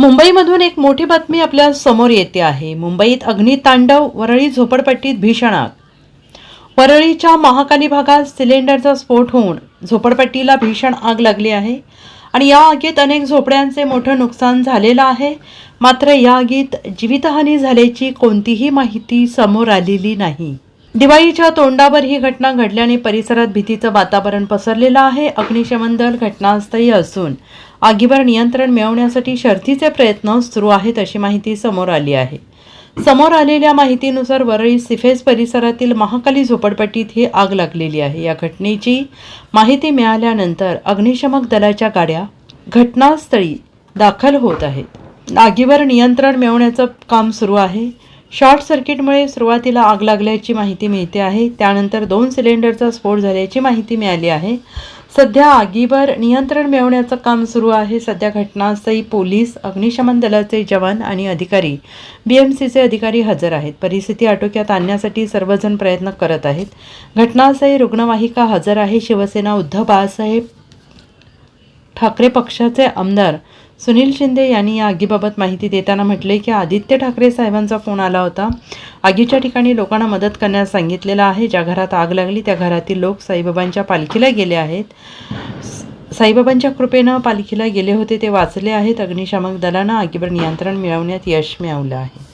मुंबईमधून एक मोठी बातमी आपल्यासमोर येते आहे. मुंबईत अग्नितांडव वरळी झोपडपट्टीत भीषण आग वरळीच्या महाकाली भागात सिलेंडरचा स्फोट होऊन झोपडपट्टीला भीषण आग लागली आहे आणि या आगीत अनेक झोपड्यांचे मोठं नुकसान झालेलं आहे. मात्र या आगीत जीवितहानी झाल्याची कोणतीही माहिती समोर आलेली नाही. दिवाळीच्या तोंडावर ही घटना घडल्याने परिसरात भीतीचं वातावरण पसरलेलं आहे. अग्निशमन दल घटनास्थळी असून आगीवर नियंत्रण मिळवण्यासाठी शर्थीचे प्रयत्न सुरू आहेत अशी माहिती समोर आली आहे. समोर आलेल्या माहितीनुसार वरळी सिफेस परिसरातील महाकाली झोपडपट्टीत ही आग लागलेली आहे. या घटनेची माहिती मिळाल्यानंतर अग्निशमक दलाच्या गाड्या घटनास्थळी दाखल होत आहेत. आगीवर नियंत्रण मिळवण्याचं काम सुरू आहे. शॉर्ट सर्किटमुळे सुरुवातीला आग लागल्याची माहिती मिळते आहे. त्यानंतर दोन सिलेंडरचा स्फोट झाल्याची माहिती मिळाली आहे. सध्या आगीवर नियंत्रण मिळवण्याचं काम सुरू आहे. सध्या घटनास्थळी पोलीस अग्निशमन दलाचे जवान आणि अधिकारी बी एम सीचे अधिकारी हजर आहेत. परिस्थिती आटोक्यात आणण्यासाठी सर्वजण प्रयत्न करत आहेत. घटनास्थळी रुग्णवाहिका हजर आहे. शिवसेना उद्धव बाळासाहेब ठाकरे पक्षाचे आमदार सुनील शिंदे यांनी या आगीबाबत माहिती देताना म्हटले की आदित्य ठाकरे साहेबांचा फोन आला होता. आगीच्या ठिकाणी लोकांना मदत करण्यास सांगितलेलं आहे. ज्या घरात आग लागली त्या घरातील लोक साईबाबांच्या पालखीला गेले आहेत. स- साईबाबांच्या कृपेनं पालखीला गेले होते ते वाचले आहेत. अग्निशामक दलानं आगीवर नियंत्रण मिळवण्यात यश मिळवलं आहे.